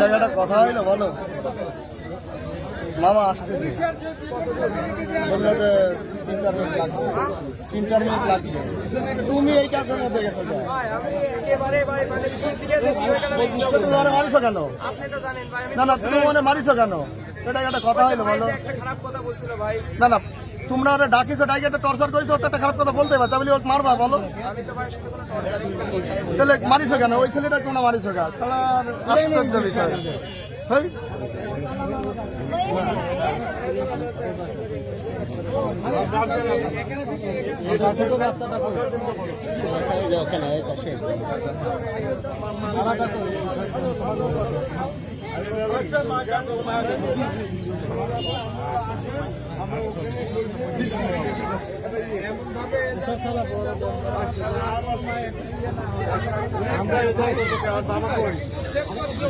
জায়গাটা কথা হইল বলো। মামা আসতেছে। বলল যে তিন চার মিনিট লাগবে। তিন চার মিনিট লাগবে। তুমি এই কাজের মধ্যে গেছো কেন? বলতেছে তুমি মানে মারিছো কেন? না না তুমি মানে মারিছো কেন? এটা একটা কথা হইল বলো। না না তোমরা ওরা ডাকিছো ডাকি একটা টর্চার করেছ একটা খারাপ কথা বলতে আমি বলি, মারবা বলো। তাহলে মারিছো কেন? ওই ছেলেটা তোমরা মারিছো কেন আশ্চর্য বিষয়।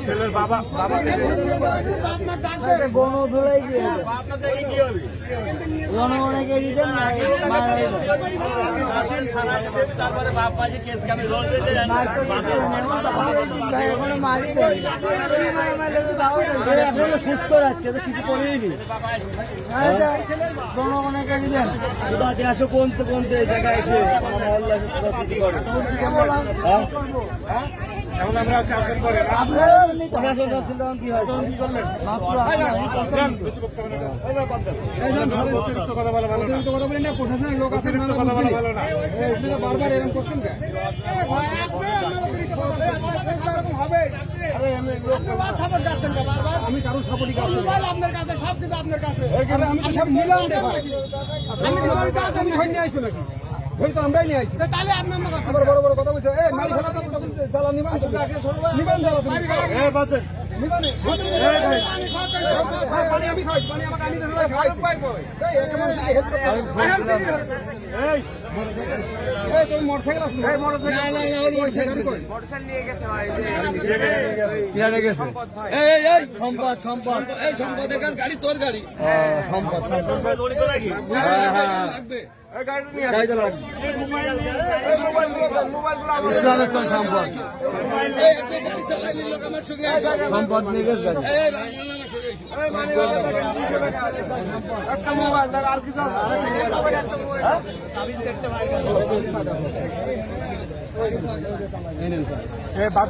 ছেলের বাবা বাবা গণধুলাই গিয়ে জনগণকে দিতেন তারপরে বাপ মাঝে কেস কামে রোল দিতে মারি সুস্থ আজকে তো কিছু করিনি দিলেন আসো কোনতে কোনতে জায়গায় এখন আমরা পরে। অতিরিক্ত কথা বলা ভালো না। প্রশাসনের লোক আছে অতিরিক্ত কথা বলা ভালো না। বারবার এরকম করছেন আমি কারও সাপোর্টই করছি আপনার কাছে সব কিছু আপনার কাছে আমি সব নিলাম আমি কাছে নিয়ে নাকি? ধরে তো আমরাই নিয়ে আইছি। তাহলে আপনি আমার কাছে আবার বড় বড় কথা বলছে। এই মারি ফেলা তো তখন জ্বালা নিবান তো নিবান জ্বালা তুমি। এ বাজে নিবান। পানি আমি খাই পানি আমাকে আনি ধরে খাই এই একটা মানুষ হেল্প এই এই তুমি মোটরসাইকেল আসছো এই মোটরসাইকেল। না না না ওর মোটরসাইকেল কই? সম্পদ সম্পদ এই সম্পদের কাছে গাড়ি তোর গাড়ি। সম্পদ নাকি সঙ্গে সম্পদ সম্পদ। নিয়ে গেছে গাড়ি।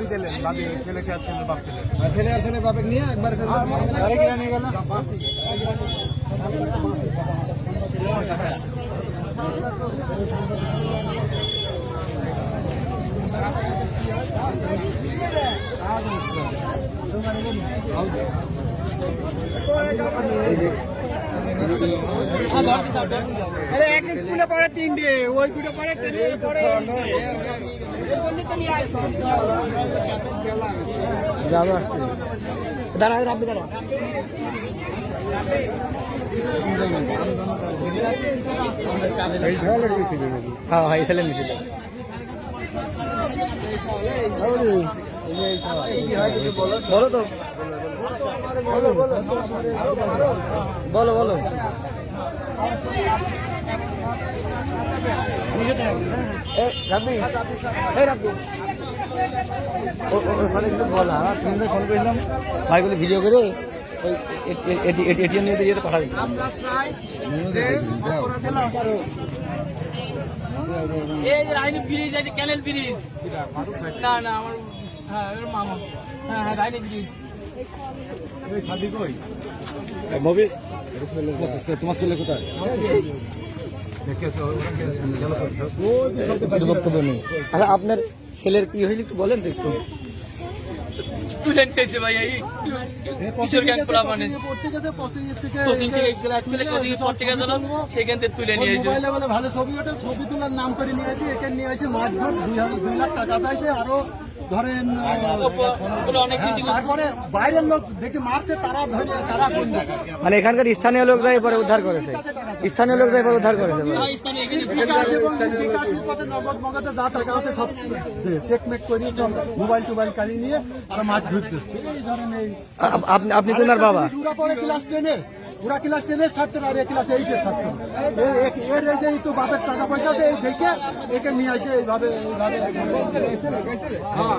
দিলেন বাদি ছেলেকে আর ছেলের বাপ দিলেন ছেলে আর ছেলে বাপে নিয়ে একবার আরে নিয়ে গেল? আরে এক স্কুলে পড়ে তিনটে ওই দুটো পড়ে ট্রেনে পড়ে। দাঁড়া দাঁড়া। হ্যাঁ হ্যাঁ বলো তো বলো বলো বলা তুমি ফোন করেছিলাম ভাইগুলো ভিডিও করে ওই এটিএম নিয়ে দিয়ে পাঠা দিই এই রাইনি ব্রিজ। এই ক্যানেল ব্রিজ। না না আমার হ্যাঁ মামা হ্যাঁ হ্যাঁ রাইনি ব্রিজ। মবিস তোমার ছেলে কোথায় বক্তব্য নেই আপনার ছেলের কি হয়েছে একটু বলেন তো একটু। তুলে নিয়েছে ভাই এই কিশোর গ্যাং পোলা মানে কোচিং থেকে ক্লাস আজকে কোচিং এ পড়তে গেছিল সেখান থেকে তুলে নিয়ে এসেছে বলে ভালো ছবি ওঠে ছবি তোলার নাম করে নিয়ে আসি এখানে নিয়ে আসি মারধর দুই লাখ টাকা চাইছে আরও ধরেন কিছু তারপরে বাইরের লোক দেখে মারছে তারা তারা মানে এখানকার স্থানীয় লোক যাই পরে উদ্ধার করেছে। স্থানীয় লোক যাই পরে উদ্ধার করেছে পাশে নগদ মগদে যা টাকা আছে সব চেকমেক করে মোবাইল টোবাইল কাড়ি নিয়ে আর মাছ ধরতেছে। এই ধরেন এই আ- আপনি আপনি তো ওনার বাবা? ক্লাস টেনে ওরা ক্লাস টেনের ছাত্র আর এ ক্লাস এইটের ছাত্র। এর এই যে একটু বাপের টাকা পয়সা আছে, এই দেখে একে নিয়ে আসে এইভাবে এইভাবে। হ্যাঁ।